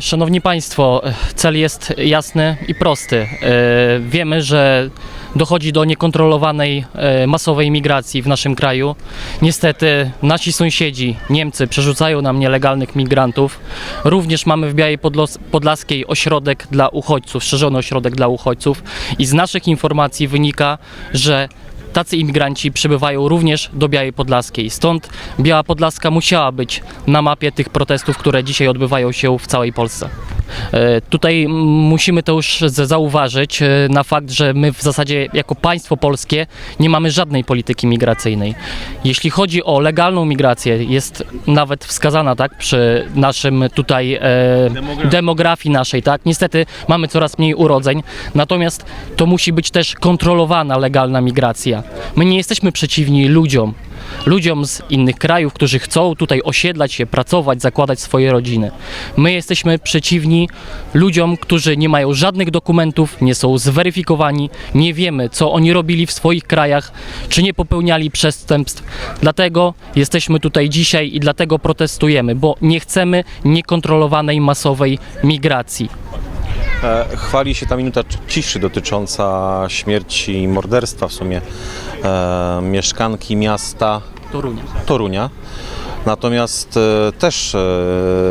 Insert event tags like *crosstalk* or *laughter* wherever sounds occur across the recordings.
Szanowni Państwo, cel jest jasny i prosty. E, Wiemy, że dochodzi do niekontrolowanej e, masowej migracji w naszym kraju. Niestety nasi sąsiedzi, Niemcy, przerzucają nam nielegalnych migrantów. Również mamy w Białej Podlaskiej ośrodek dla uchodźców, szerzony ośrodek dla uchodźców i z naszych informacji wynika, że tacy imigranci przybywają również do Białej Podlaskiej. Stąd Biała Podlaska musiała być na mapie tych protestów, które dzisiaj odbywają się w całej Polsce. E, Tutaj musimy to już zauważyć e, na fakt, że my w zasadzie jako państwo polskie nie mamy żadnej polityki migracyjnej. Jeśli chodzi o legalną migrację, jest nawet wskazana tak przy naszym tutaj e, demografii naszej, tak? Niestety mamy coraz mniej urodzeń, natomiast to musi być też kontrolowana legalna migracja. My nie jesteśmy przeciwni ludziom, ludziom z innych krajów, którzy chcą tutaj osiedlać się, pracować, zakładać swoje rodziny. My jesteśmy przeciwni ludziom, którzy nie mają żadnych dokumentów, nie są zweryfikowani, nie wiemy, co oni robili w swoich krajach, czy nie popełniali przestępstw. Dlatego jesteśmy tutaj dzisiaj i dlatego protestujemy, bo nie chcemy niekontrolowanej masowej migracji. E, Chwali się ta minuta ciszy dotycząca śmierci i morderstwa w sumie e, mieszkanki miasta Torunia. Torunia. Natomiast e, też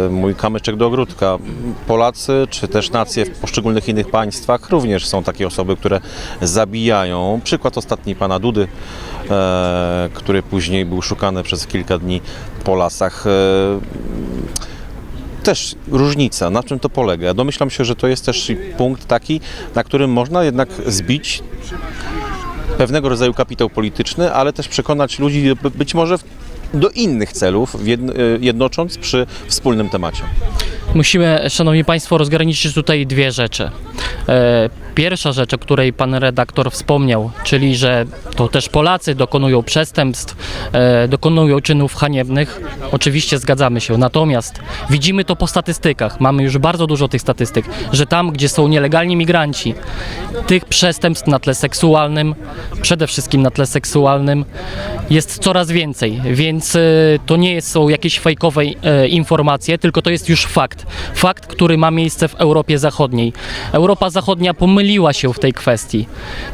mój kamyczek do ogródka. Polacy czy też nacje w poszczególnych innych państwach również są takie osoby, które zabijają. Przykład ostatni pana Dudy, który później był szukany przez kilka dni po lasach. Też różnica, na czym to polega. Domyślam się, że to jest też punkt taki, na którym można jednak zbić pewnego rodzaju kapitał polityczny, ale też przekonać ludzi by- być może do innych celów, jedn- jednocząc przy wspólnym temacie. Musimy, szanowni państwo, rozgraniczyć tutaj dwie rzeczy. E, Pierwsza rzecz, o której pan redaktor wspomniał, czyli że to też Polacy dokonują przestępstw, e, dokonują czynów haniebnych, oczywiście zgadzamy się. Natomiast widzimy to po statystykach, mamy już bardzo dużo tych statystyk, że tam, gdzie są nielegalni migranci, tych przestępstw na tle seksualnym, przede wszystkim na tle seksualnym, jest coraz więcej, więc e, to nie są jakieś fejkowe e, informacje, tylko to jest już fakt. Fakt, który ma miejsce w Europie Zachodniej. Europa Zachodnia pomyliła się w tej kwestii.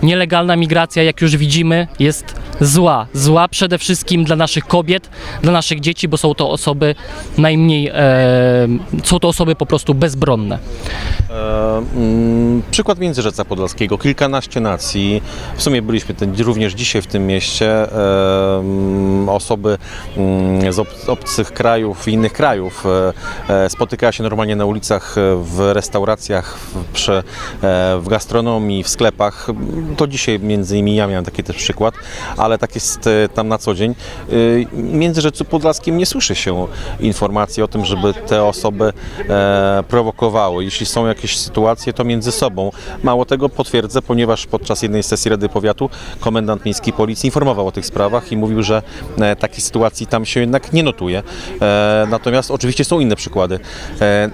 Nielegalna migracja, jak już widzimy, jest zła. Zła przede wszystkim dla naszych kobiet, dla naszych dzieci, bo są to osoby najmniej, e, są to osoby po prostu bezbronne. E, mm, Przykład Międzyrzeca Podlaskiego, kilkanaście nacji, w sumie byliśmy ten, również dzisiaj w tym mieście, e, mm, osoby z ob- obcych krajów i innych krajów e, e, spotykają się normalnie na ulicach, e, w restauracjach, w, przy, w gastronomii, w sklepach. To dzisiaj między innymi ja miałem taki też przykład, ale tak jest tam na co dzień. E, Międzyrzecu Podlaskim nie słyszy się informacji o tym, żeby te osoby prowokowały. Jeśli są jakieś sytuacje, to między sobą. Mało tego potwierdzę, ponieważ podczas jednej sesji Rady Powiatu komendant miejskiej policji informował o tych sprawach i mówił, że e, takiej sytuacji tam się jednak nie notuje. E, natomiast oczywiście są inne przykłady. E,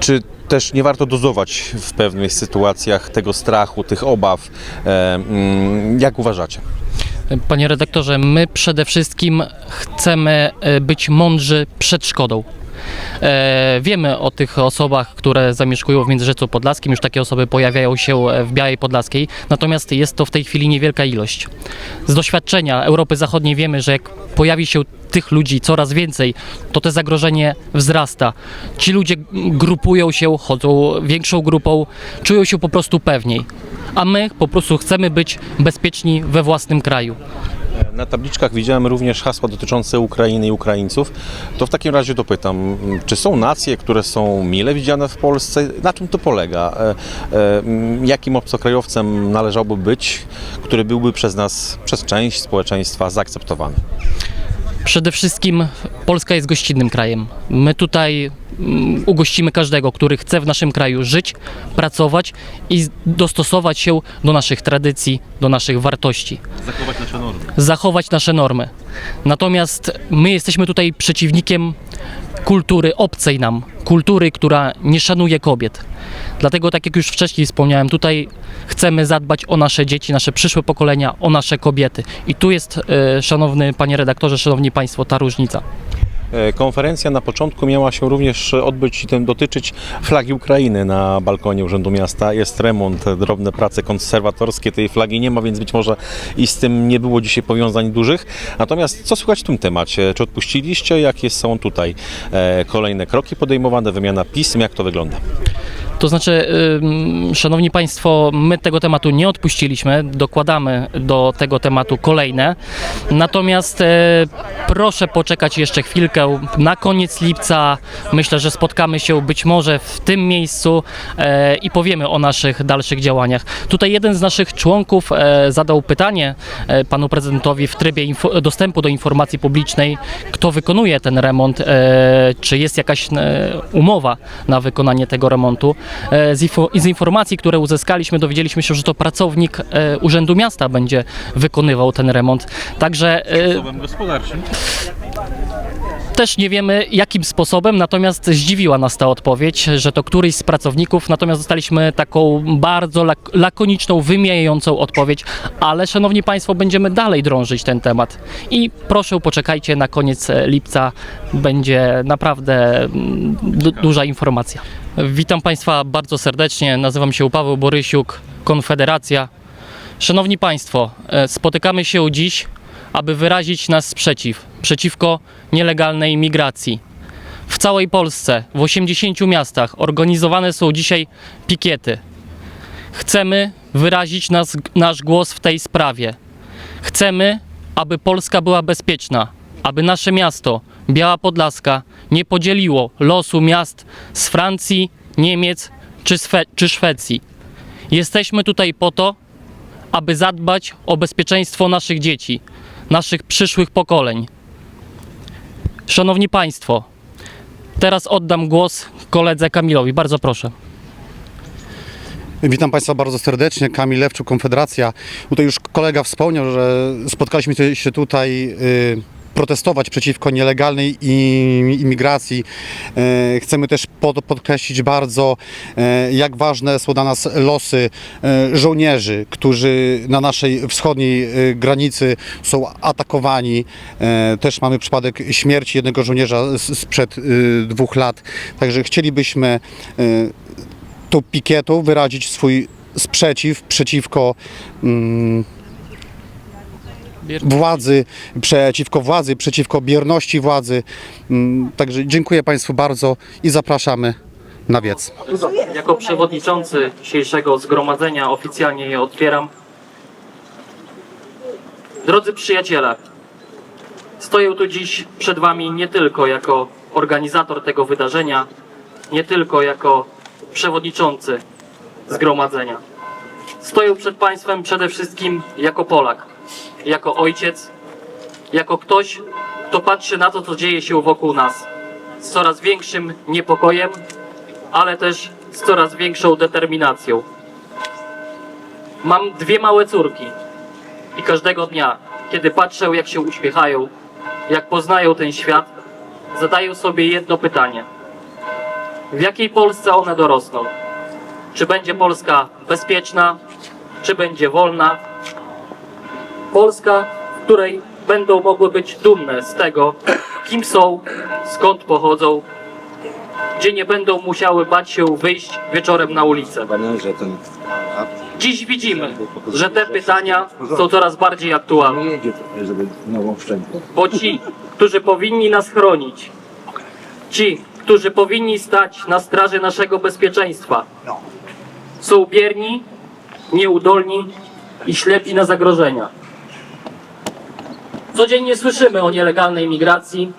czy też nie warto dozować w pewnych sytuacjach tego strachu, tych obaw? E, mm, jak uważacie? Panie redaktorze, my przede wszystkim chcemy być mądrzy przed szkodą. E, wiemy o tych osobach, które zamieszkują w Międzyrzecu Podlaskim, już takie osoby pojawiają się e, w Białej Podlaskiej, natomiast jest to w tej chwili niewielka ilość. Z doświadczenia Europy Zachodniej wiemy, że jak pojawi się tych ludzi coraz więcej, to to zagrożenie wzrasta. Ci ludzie grupują się, chodzą większą grupą, czują się po prostu pewniej. A my po prostu chcemy być bezpieczni we własnym kraju. Na tabliczkach widziałem również hasła dotyczące Ukrainy i Ukraińców. To w takim razie dopytam, czy są nacje, które są mile widziane w Polsce? Na czym to polega? E, e, Jakim obcokrajowcem należałby być, który byłby przez nas, przez część społeczeństwa zaakceptowany? Przede wszystkim Polska jest gościnnym krajem. My tutaj ugościmy każdego, który chce w naszym kraju żyć, pracować i dostosować się do naszych tradycji, do naszych wartości. Zachować nasze normy. zachować nasze normy. Natomiast my jesteśmy tutaj przeciwnikiem kultury obcej nam, kultury, która nie szanuje kobiet. Dlatego, tak jak już wcześniej wspomniałem, tutaj chcemy zadbać o nasze dzieci, nasze przyszłe pokolenia, o nasze kobiety. I tu jest, e, szanowny panie redaktorze, szanowni państwo, ta różnica. E, Konferencja na początku miała się również odbyć i dotyczyć flagi Ukrainy na balkonie Urzędu Miasta. Jest remont, drobne prace konserwatorskie tej flagi nie ma, więc być może i z tym nie było dzisiaj powiązań dużych. Natomiast co słychać w tym temacie? Czy odpuściliście? Jakie są tutaj e, kolejne kroki podejmowane, wymiana pism? Jak to wygląda? To znaczy, szanowni państwo, my tego tematu nie odpuściliśmy, dokładamy do tego tematu kolejne. Natomiast e, proszę poczekać jeszcze chwilkę. Na koniec lipca myślę, że spotkamy się być może w tym miejscu e, i powiemy o naszych dalszych działaniach. Tutaj jeden z naszych członków e, zadał pytanie panu prezydentowi w trybie dostępu do informacji publicznej, kto wykonuje ten remont, czy jest jakaś umowa na wykonanie tego remontu. E, Z, info, z informacji, które uzyskaliśmy, dowiedzieliśmy się, że to pracownik e, Urzędu Miasta będzie wykonywał ten remont. Także e, gospodarczym. Też nie wiemy jakim sposobem, natomiast zdziwiła nas ta odpowiedź, że to któryś z pracowników, natomiast dostaliśmy taką bardzo lak- lakoniczną, wymijającą odpowiedź, ale szanowni Państwo, będziemy dalej drążyć ten temat i proszę poczekajcie, na koniec lipca będzie naprawdę mm, du- duża informacja. Witam Państwa bardzo serdecznie, nazywam się Paweł Borysiuk, Konfederacja. Szanowni Państwo, e, spotykamy się dziś, aby wyrazić nasz sprzeciw przeciwko nielegalnej migracji. W całej Polsce, w 80 miastach organizowane są dzisiaj pikiety. Chcemy wyrazić nas, nasz głos w tej sprawie. Chcemy, aby Polska była bezpieczna, aby nasze miasto, Biała Podlaska, nie podzieliło losu miast z Francji, Niemiec czy, Swe- czy Szwecji. Jesteśmy tutaj po to, aby zadbać o bezpieczeństwo naszych dzieci, naszych przyszłych pokoleń. Szanowni Państwo, teraz oddam głos koledze Kamilowi. Bardzo proszę. Witam Państwa bardzo serdecznie. Kamil Lewczuk, Konfederacja. Tutaj już kolega wspomniał, że spotkaliśmy się tutaj y, protestować przeciwko nielegalnej imigracji. Y, Chcemy też pod, podkreślić bardzo, y, jak ważne są dla nas losy y, żołnierzy, którzy na naszej wschodniej granicy są atakowani. Też mamy przypadek śmierci jednego żołnierza sprzed dwóch lat. Także chcielibyśmy tą pikietą wyrazić swój sprzeciw przeciwko mm, władzy, przeciwko władzy, przeciwko bierności władzy. Mm, Także dziękuję Państwu bardzo i zapraszamy na wiec. Jako przewodniczący dzisiejszego zgromadzenia oficjalnie je otwieram. Drodzy przyjaciele, stoję tu dziś przed Wami nie tylko jako organizator tego wydarzenia, nie tylko jako przewodniczący zgromadzenia. Stoję przed Państwem przede wszystkim jako Polak, jako ojciec, jako ktoś, kto patrzy na to, co dzieje się wokół nas z coraz większym niepokojem, ale też z coraz większą determinacją. Mam dwie małe córki i każdego dnia, kiedy patrzę, jak się uśmiechają, jak poznają ten świat, zadaję sobie jedno pytanie. W jakiej Polsce one dorosną? Czy będzie Polska bezpieczna, czy będzie wolna? Polska, w której będą mogły być dumne z tego, kim są, skąd pochodzą, gdzie nie będą musiały bać się wyjść wieczorem na ulicę. Dziś widzimy, że te pytania są coraz bardziej aktualne, bo ci, którzy powinni nas chronić, ci, którzy powinni stać na straży naszego bezpieczeństwa, są bierni, nieudolni i ślepi na zagrożenia. Codziennie słyszymy o nielegalnej migracji,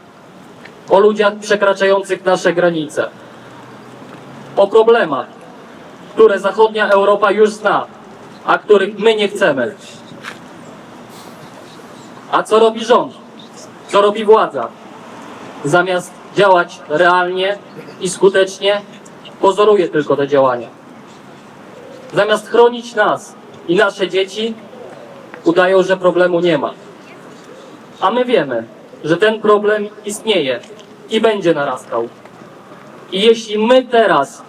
o ludziach przekraczających nasze granice, o problemach, które zachodnia Europa już zna, a których my nie chcemy. A co robi rząd? Co robi władza? Zamiast działać realnie i skutecznie, pozoruje tylko te działania. Zamiast chronić nas i nasze dzieci, udają, że problemu nie ma. A my wiemy, że ten problem istnieje i będzie narastał. I jeśli my teraz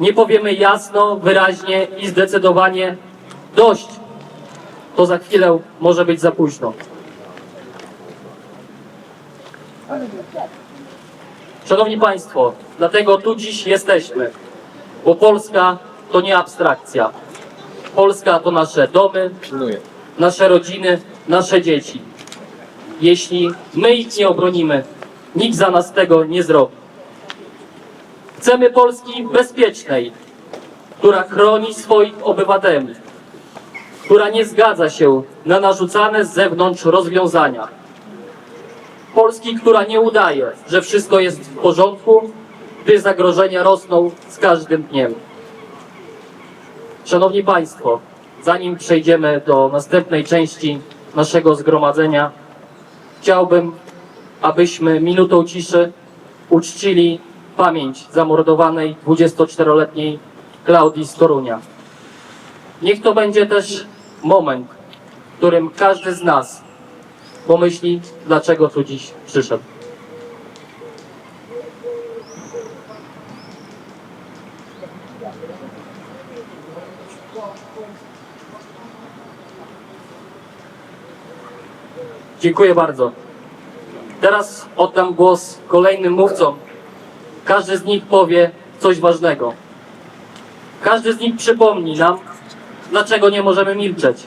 nie powiemy jasno, wyraźnie i zdecydowanie dość, to za chwilę może być za późno. Szanowni Państwo, dlatego tu dziś jesteśmy, bo Polska to nie abstrakcja. Polska to nasze domy, nasze rodziny, nasze dzieci. Jeśli my ich nie obronimy, nikt za nas tego nie zrobi. Chcemy Polski bezpiecznej, która chroni swoich obywateli, która nie zgadza się na narzucane z zewnątrz rozwiązania. Polski, która nie udaje, że wszystko jest w porządku, gdy zagrożenia rosną z każdym dniem. Szanowni Państwo, zanim przejdziemy do następnej części naszego zgromadzenia, chciałbym, abyśmy minutą ciszy uczcili pamięć zamordowanej 24-letniej Klaudii z Torunia. Niech to będzie też moment, w którym każdy z nas pomyśli, dlaczego tu dziś przyszedł. Dziękuję bardzo. Teraz oddam głos kolejnym mówcom. Każdy z nich powie coś ważnego. Każdy z nich przypomni nam, dlaczego nie możemy milczeć.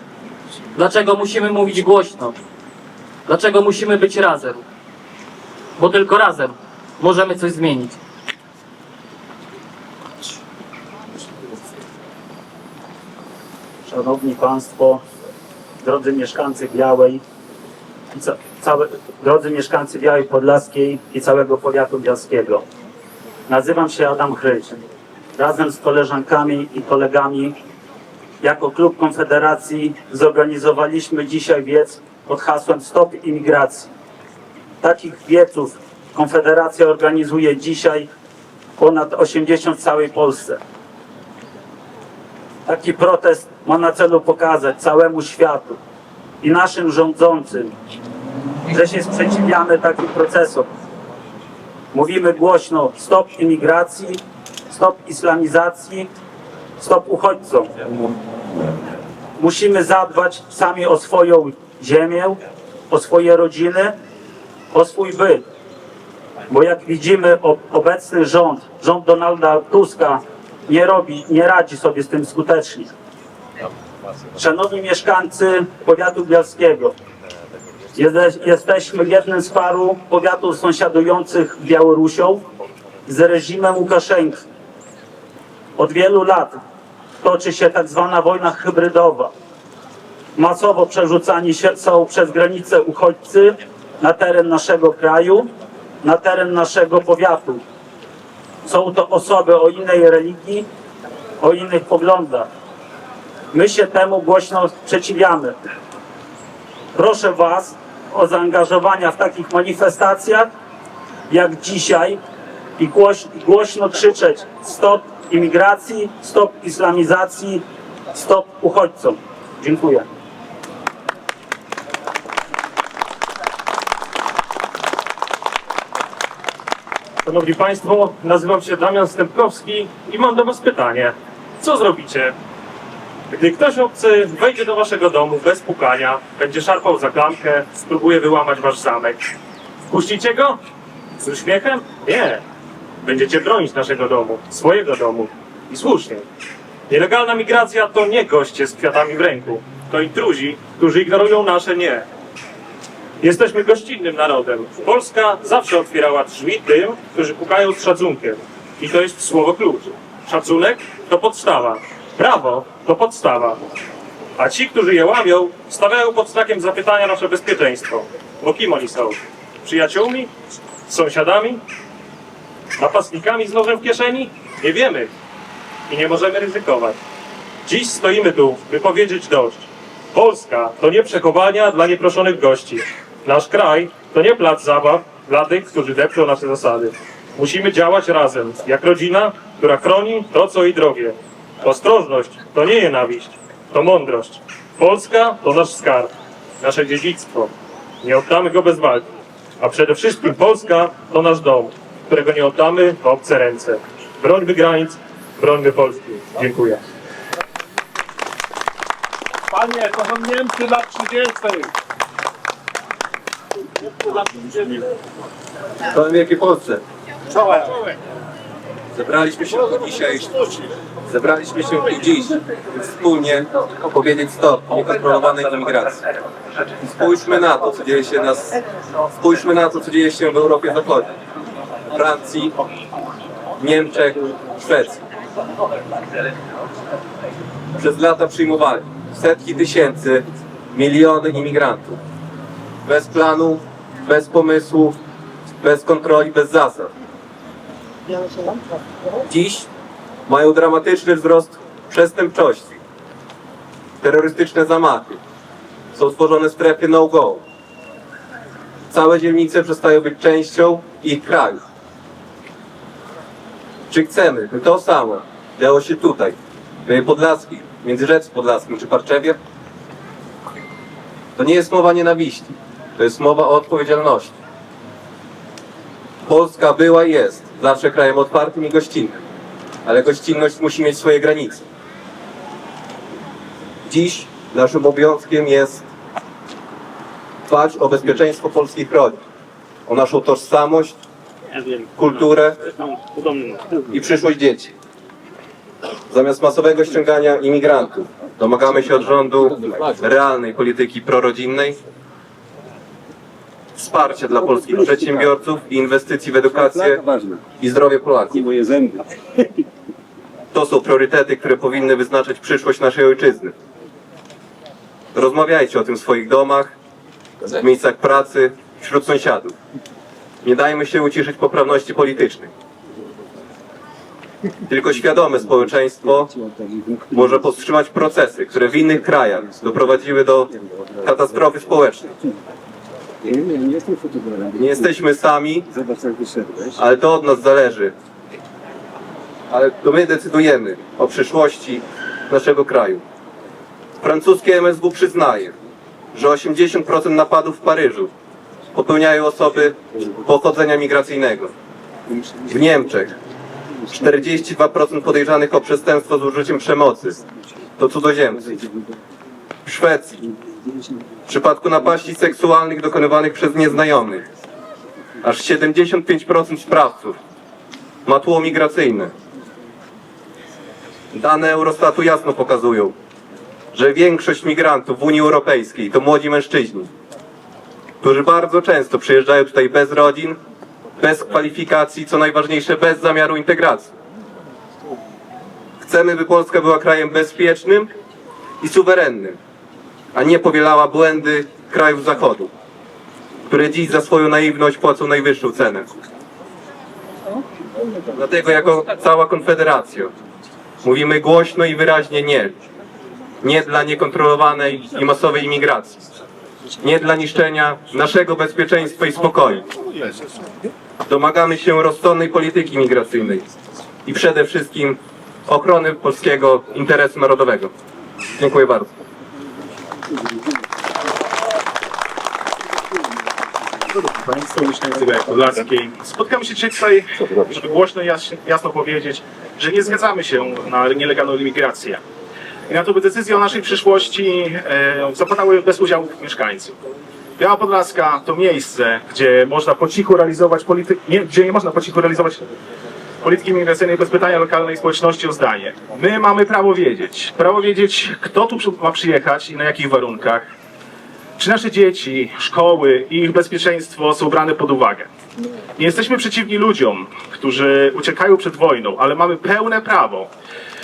Dlaczego musimy mówić głośno. Dlaczego musimy być razem. Bo tylko razem możemy coś zmienić. Szanowni Państwo, drodzy mieszkańcy Białej, i ca- całe, drodzy mieszkańcy Białej Podlaskiej i całego powiatu bialskiego. Nazywam się Adam Chryć. Razem z koleżankami i kolegami jako klub Konfederacji zorganizowaliśmy dzisiaj wiec pod hasłem Stop Imigracji. Takich wieców Konfederacja organizuje dzisiaj ponad 80 w całej Polsce. Taki protest ma na celu pokazać całemu światu i naszym rządzącym, że się sprzeciwiamy takim procesom. Mówimy głośno stop imigracji, stop islamizacji, stop uchodźcom. Musimy zadbać sami o swoją ziemię, o swoje rodziny, o swój byt. Bo jak widzimy, obecny rząd, rząd Donalda Tuska nie robi, nie radzi sobie z tym skutecznie. Szanowni mieszkańcy powiatu bialskiego, jede- jesteśmy jednym z paru powiatów sąsiadujących z Białorusią z reżimem Łukaszenki. Od wielu lat toczy się tak zwana wojna hybrydowa. Masowo przerzucani się są przez granicę uchodźcy na teren naszego kraju, na teren naszego powiatu. Są to osoby o innej religii, o innych poglądach. My się temu głośno sprzeciwiamy. Proszę Was o zaangażowania w takich manifestacjach, jak dzisiaj i głoś, głośno krzyczeć stop imigracji, stop islamizacji, stop uchodźcom. Dziękuję. Szanowni Państwo, nazywam się Damian Stępkowski i mam do Was pytanie. Co zrobicie, gdy ktoś obcy wejdzie do Waszego domu bez pukania, będzie szarpał za klamkę, spróbuje wyłamać Wasz zamek? Wpuścicie go? Z uśmiechem? Nie. Będziecie bronić naszego domu, swojego domu. I słusznie. Nielegalna migracja to nie goście z kwiatami w ręku. To intruzi, którzy ignorują nasze nie. Jesteśmy gościnnym narodem. Polska zawsze otwierała drzwi tym, którzy pukają z szacunkiem. I to jest słowo klucz. Szacunek to podstawa. Prawo to podstawa. A ci, którzy je łamią, stawiają pod znakiem zapytania nasze bezpieczeństwo. Bo kim oni są? Przyjaciółmi? Sąsiadami? Napastnikami z nożem w kieszeni? Nie wiemy. I nie możemy ryzykować. Dziś stoimy tu, by powiedzieć dość. Polska to nie przechowania dla nieproszonych gości. Nasz kraj to nie plac zabaw dla tych, którzy depczą nasze zasady. Musimy działać razem, jak rodzina, która chroni to, co jej drogie. Ostrożność to nie nienawiść, to mądrość. Polska to nasz skarb, nasze dziedzictwo. Nie oddamy go bez walki. A przede wszystkim Polska to nasz dom, którego nie oddamy w obce ręce. Brońmy granic, brońmy Polski. Dziękuję. Panie, to są Niemcy lat 30. Niemcy lat 30. To w Wielkiej Polsce. Zebraliśmy się tu dzisiaj, zebraliśmy się tu dziś, by wspólnie powiedzieć stop niekontrolowanej imigracji. Spójrzmy na to, co dzieje się nas, spójrzmy na to, co dzieje się w Europie Zachodniej, Francji, Niemczech, Szwecji. Przez lata przyjmowali setki tysięcy, miliony imigrantów. Bez planu, bez pomysłów, bez kontroli, bez zasad. Dziś mają dramatyczny wzrost przestępczości. Terrorystyczne zamachy. Są stworzone strefy no-go. Całe dzielnice przestają być częścią ich kraju. Czy chcemy, by to samo działo się tutaj, w Podlaskim, między Rzecz Podlaskim czy Parczewie? To nie jest mowa nienawiści, to jest mowa o odpowiedzialności. Polska była i jest zawsze krajem otwartym i gościnnym, ale gościnność musi mieć swoje granice. Dziś naszym obowiązkiem jest dbać o bezpieczeństwo polskich rodzin, o naszą tożsamość, kulturę i przyszłość dzieci. Zamiast masowego ściągania imigrantów, domagamy się od rządu realnej polityki prorodzinnej, wsparcia dla polskich przedsiębiorców i inwestycji w edukację i zdrowie Polaków. To są priorytety, które powinny wyznaczać przyszłość naszej ojczyzny. Rozmawiajcie o tym w swoich domach, w miejscach pracy, wśród sąsiadów. Nie dajmy się uciszyć poprawności politycznej. Tylko świadome społeczeństwo może powstrzymać procesy, które w innych krajach doprowadziły do katastrofy społecznej. Nie, jesteśmy sami, ale to od nas zależy. Ale to my decydujemy o przyszłości naszego kraju. Francuskie MSW przyznaje, że 80% napadów w Paryżu popełniają osoby pochodzenia migracyjnego. W Niemczech 42% podejrzanych o przestępstwo z użyciem przemocy to cudzoziemcy. W Szwecji w przypadku napaści seksualnych dokonywanych przez nieznajomych aż 75% sprawców ma tło migracyjne. Dane Eurostatu jasno pokazują, że większość migrantów w Unii Europejskiej to młodzi mężczyźni, którzy bardzo często przyjeżdżają tutaj bez rodzin, bez kwalifikacji, co najważniejsze, bez zamiaru integracji. Chcemy, by Polska była krajem bezpiecznym i suwerennym, a nie powielała błędy krajów Zachodu które dziś za swoją naiwność płacą najwyższą cenę. Dlatego jako cała Konfederacja mówimy głośno i wyraźnie nie. Nie dla niekontrolowanej i masowej imigracji. Nie dla niszczenia naszego bezpieczeństwa i spokoju. Domagamy się rozsądnej polityki migracyjnej i przede wszystkim ochrony polskiego interesu narodowego. Dziękuję bardzo. Państwo Białej Podlaskiej. Spotkamy się dzisiaj tutaj, żeby głośno i jas- jasno powiedzieć, że nie zgadzamy się na nielegalną imigrację. I na to, by decyzje o naszej przyszłości e, zapadały bez udziału mieszkańców. Biała Podlaska to miejsce, gdzie można po cichu realizować politykę, nie, gdzie nie można po cichu realizować polityki migracyjnej bez pytania lokalnej społeczności o zdanie. My mamy prawo wiedzieć, prawo wiedzieć, kto tu ma przyjechać i na jakich warunkach, czy nasze dzieci, szkoły i ich bezpieczeństwo są brane pod uwagę? Nie jesteśmy przeciwni ludziom, którzy uciekają przed wojną, ale mamy pełne prawo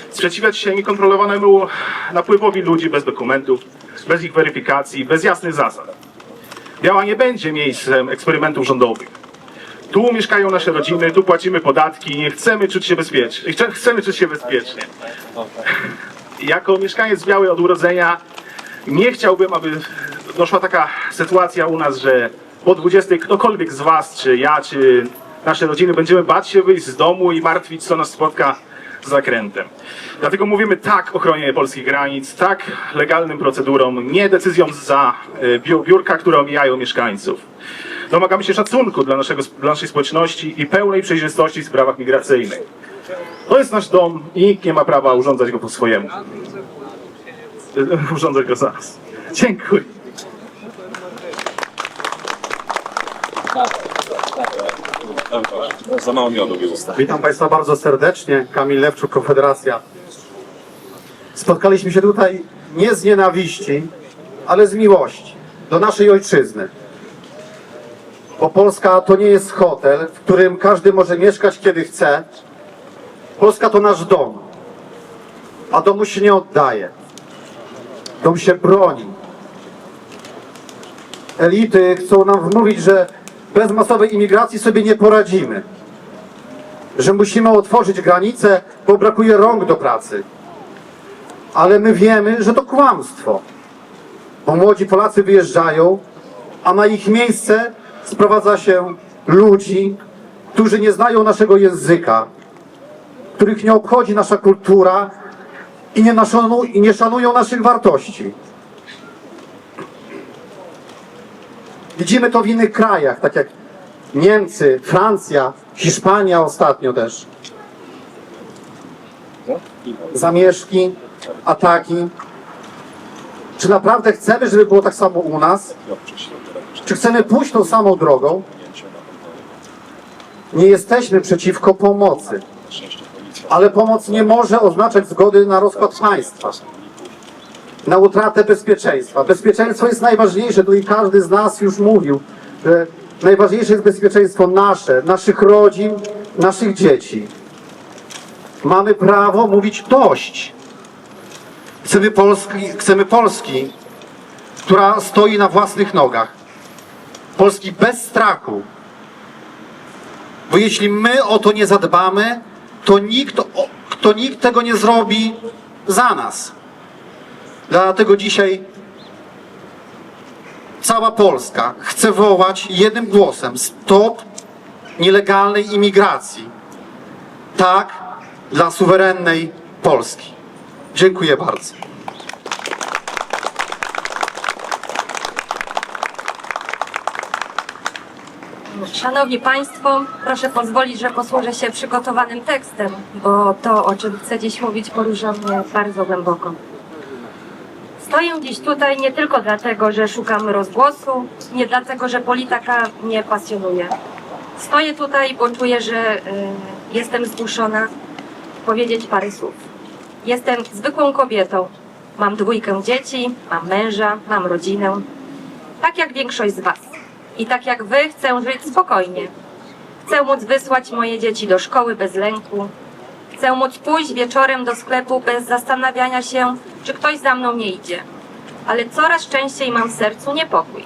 sprzeciwiać się niekontrolowanemu napływowi ludzi bez dokumentów, bez ich weryfikacji, bez jasnych zasad. Biała nie będzie miejscem eksperymentów rządowych. Tu mieszkają nasze rodziny, tu płacimy podatki, chcemy czuć się bezpiecznie. Chcemy czuć się bezpiecznie. Jako mieszkaniec Białej od urodzenia nie chciałbym, aby doszła taka sytuacja u nas, że po 20 ktokolwiek z Was, czy ja, czy nasze rodziny będziemy bać się wyjść z domu i martwić, co nas spotka z zakrętem. Dlatego mówimy tak ochronie polskich granic, tak legalnym procedurom, nie decyzjom za y, biu- biurka, które omijają mieszkańców. Domagamy się szacunku dla, naszego, dla naszej społeczności i pełnej przejrzystości w sprawach migracyjnych. To jest nasz dom i nikt nie ma prawa urządzać go po swojemu. *laughs* Urządzać go za nas. Dziękuję. Za mało miodu było. Witam Państwa bardzo serdecznie. Kamil Lewczuk, Konfederacja. Spotkaliśmy się tutaj nie z nienawiści, ale z miłości do naszej ojczyzny. Bo Polska to nie jest hotel, w którym każdy może mieszkać kiedy chce. Polska to nasz dom, a domu się nie oddaje. Dom się broni. Elity chcą nam wmówić, że bez masowej imigracji sobie nie poradzimy że musimy otworzyć granice, bo brakuje rąk do pracy. Ale my wiemy, że to kłamstwo. Bo młodzi Polacy wyjeżdżają, a na ich miejsce sprowadza się ludzi, którzy nie znają naszego języka, których nie obchodzi nasza kultura i nie, i nie szanują naszych wartości. Widzimy to w innych krajach, tak jak Niemcy, Francja, Hiszpania ostatnio też. Zamieszki, ataki. Czy naprawdę chcemy, żeby było tak samo u nas? Czy chcemy pójść tą samą drogą? Nie jesteśmy przeciwko pomocy. Ale pomoc nie może oznaczać zgody na rozkład państwa. Na utratę bezpieczeństwa. Bezpieczeństwo jest najważniejsze. Tu i każdy z nas już mówił, że Najważniejsze jest bezpieczeństwo nasze, naszych rodzin, naszych dzieci. Mamy prawo mówić dość. Chcemy Polski, chcemy Polski, która stoi na własnych nogach. Polski bez strachu. Bo jeśli my o to nie zadbamy, to nikt, to nikt tego nie zrobi za nas. Dlatego dzisiaj cała Polska chce wołać jednym głosem stop nielegalnej imigracji. Tak dla suwerennej Polski. Dziękuję bardzo. Szanowni Państwo, proszę pozwolić, że posłużę się przygotowanym tekstem, bo to, o czym chcę dziś mówić, porusza mnie bardzo głęboko. Stoję dziś tutaj nie tylko dlatego, że szukam rozgłosu, nie dlatego, że polityka mnie pasjonuje. Stoję tutaj, bo czuję, że y, jestem zmuszona powiedzieć parę słów. Jestem zwykłą kobietą. Mam dwójkę dzieci, mam męża, mam rodzinę. Tak jak większość z Was. I tak jak Wy chcę żyć spokojnie. Chcę móc wysłać moje dzieci do szkoły bez lęku. Chcę móc pójść wieczorem do sklepu bez zastanawiania się, czy ktoś za mną nie idzie. Ale coraz częściej mam w sercu niepokój.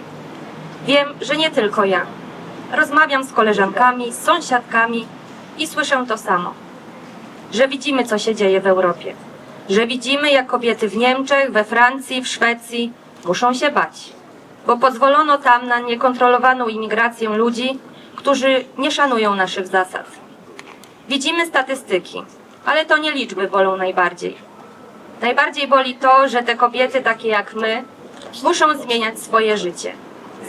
Wiem, że nie tylko ja. Rozmawiam z koleżankami, z sąsiadkami i słyszę to samo. Że widzimy, co się dzieje w Europie. Że widzimy, jak kobiety w Niemczech, we Francji, w Szwecji muszą się bać. Bo pozwolono tam na niekontrolowaną imigrację ludzi, którzy nie szanują naszych zasad. Widzimy statystyki, ale to nie liczby bolą najbardziej. Najbardziej boli to, że te kobiety takie jak my muszą zmieniać swoje życie.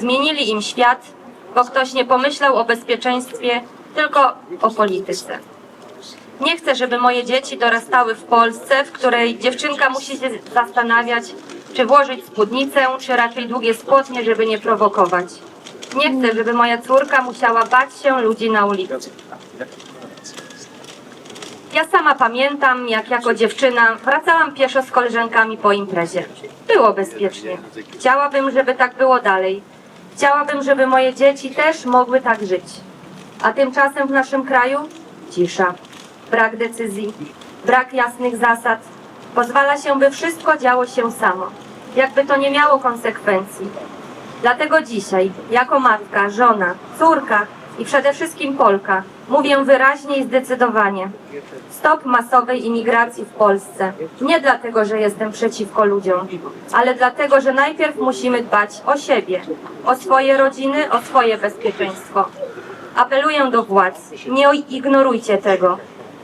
Zmienili im świat, bo ktoś nie pomyślał o bezpieczeństwie, tylko o polityce. Nie chcę, żeby moje dzieci dorastały w Polsce, w której dziewczynka musi się zastanawiać, czy włożyć spódnicę, czy raczej długie spodnie, żeby nie prowokować. Nie chcę, żeby moja córka musiała bać się ludzi na ulicy. Ja sama pamiętam, jak jako dziewczyna wracałam pieszo z koleżankami po imprezie. Było bezpiecznie. Chciałabym, żeby tak było dalej. Chciałabym, żeby moje dzieci też mogły tak żyć. A tymczasem w naszym kraju cisza, brak decyzji, brak jasnych zasad. Pozwala się, by wszystko działo się samo, jakby to nie miało konsekwencji. Dlatego dzisiaj, jako matka, żona, córka i przede wszystkim Polka, mówię wyraźnie i zdecydowanie. Stop masowej imigracji w Polsce. Nie dlatego, że jestem przeciwko ludziom, ale dlatego, że najpierw musimy dbać o siebie, o swoje rodziny, o swoje bezpieczeństwo. Apeluję do władz, nie ignorujcie tego.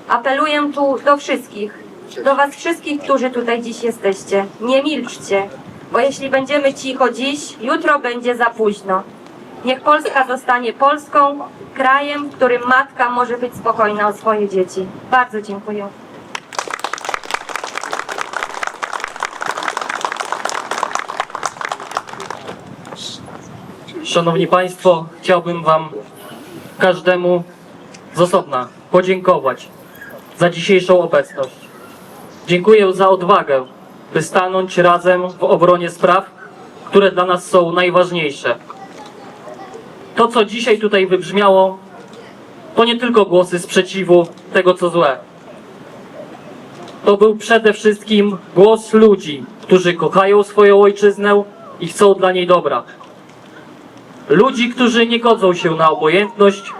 Apeluję tu do wszystkich, do Was wszystkich, którzy tutaj dziś jesteście. Nie milczcie, bo jeśli będziemy cicho dziś, jutro będzie za późno. Niech Polska zostanie Polską, krajem, w którym matka może być spokojna o swoje dzieci. Bardzo dziękuję. Szanowni Państwo, chciałbym Wam każdemu z osobna podziękować za dzisiejszą obecność. Dziękuję za odwagę, by stanąć razem w obronie spraw, które dla nas są najważniejsze. To, co dzisiaj tutaj wybrzmiało, to nie tylko głosy sprzeciwu tego, co złe. To był przede wszystkim głos ludzi, którzy kochają swoją ojczyznę i chcą dla niej dobra. Ludzi, którzy nie godzą się na obojętność,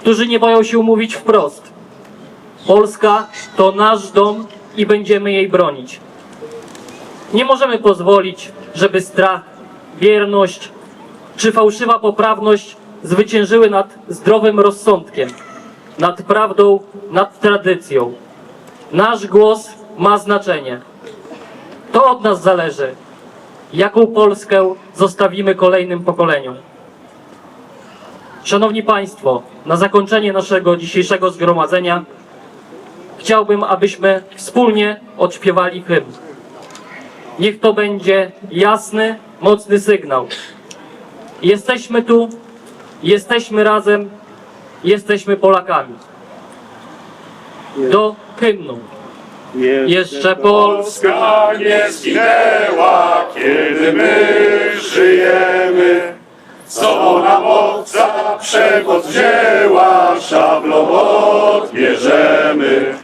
którzy nie boją się mówić wprost. Polska to nasz dom i będziemy jej bronić. Nie możemy pozwolić, żeby strach, bierność czy fałszywa poprawność zwyciężyły nad zdrowym rozsądkiem, nad prawdą, nad tradycją. Nasz głos ma znaczenie. To od nas zależy, jaką Polskę zostawimy kolejnym pokoleniom. Szanowni Państwo, na zakończenie naszego dzisiejszego zgromadzenia chciałbym, abyśmy wspólnie odśpiewali hymn. Niech to będzie jasny, mocny sygnał. Jesteśmy tu, jesteśmy razem, jesteśmy Polakami. Do hymnu. Jeszcze Polska nie zginęła, kiedy my żyjemy. Co nam obca przemoc wzięła, szablą odbierzemy.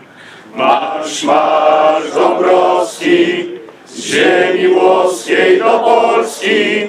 Marsz, marsz Dąbrowski, z ziemi włoskiej do Polski,